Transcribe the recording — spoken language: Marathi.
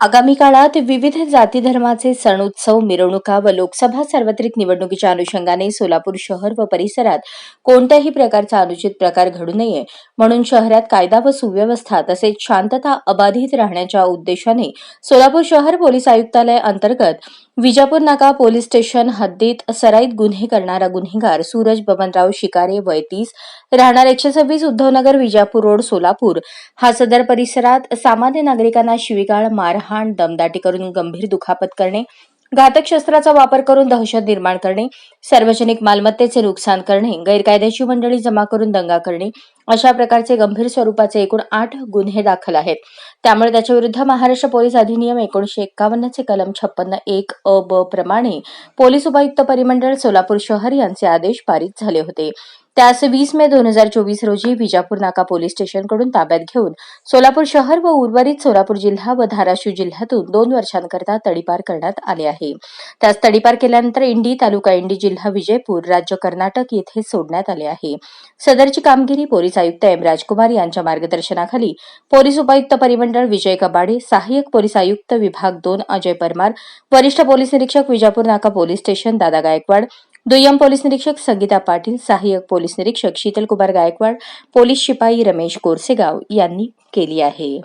आगामी काळात विविध जाती धर्माचे सण उत्सव मिरवणुका व लोकसभा सार्वत्रिक निवडणुकीच्या अनुषंगाने सोलापूर शहर व परिसरात कोणत्याही प्रकारचा अनुचित प्रकार घडू नये. म्हणून शहरात कायदा व सुव्यवस्था तसेच शांतता अबाधित राहण्याच्या उद्देशाने सोलापूर शहर पोलीस आयुक्तालय अंतर्गत विजापूर नाका पोलीस स्टेशन हद्दीत सराईत गुन्हे करणारा गुन्हेगार सूरज बबनराव शिकारे वय तीस राहणार एकशे सव्वीस उद्धवनगर विजापूर रोड सोलापूर. हा सदर परिसरात सामान्य नागरिकांना शिवीगाळ मारहाण दमदाटी करून गंभीर दुखापत करणे घातक शस्त्राचा वापर करून दहशत निर्माण करणे सार्वजनिक मालमत्तेचे नुकसान करणे गैरकायदेशीर मंडळी जमा करून दंगा करणे अशा प्रकारचे गंभीर स्वरूपाचे एकूण आठ गुन्हे दाखल आहेत. त्यामुळे त्याच्याविरुद्ध महाराष्ट्र पोलीस अधिनियम एकोणीशे एक्कावन्नचे कलम छप्पन्न एक अ ब प्रमाणे पोलीस उपायुक्त परिमंडळ सोलापूर शहर यांचे आदेश पारित झाले होते. त्यास वीस मे दोन हजार चोवीस रोजी विजापूर नाका पोलीस स्टेशनकडून ताब्यात घेऊन सोलापूर शहर व उर्वरित सोलापूर जिल्हा व धाराशिव जिल्ह्यातून दोन वर्षांकरता तडीपार करण्यात आले आहे. त्यास तडीपार केल्यानंतर इंडी तालुका इंडी जिल्हा विजयपूर राज्य कर्नाटक येथे सोडण्यात आले आहे. सदरची कामगिरी पोलीस आयुक्त एम राजकुमार यांच्या मार्गदर्शनाखाली पोलीस उपायुक्त परिमंडळ विजय कबाडे सहाय्यक पोलीस आयुक्त विभाग दोन अजय परमार वरिष्ठ पोलीस निरीक्षक विजापूर नाका पोलीस स्टेशन दादा गायकवाड दुय्यम पोलीस निरीक्षक संगीता पाटील सहाय्यक पोलीस निरीक्षक शीतल कुमार गायकवाड पोलीस शिपाई रमेश कोरसेगाव यांनी केली आहे.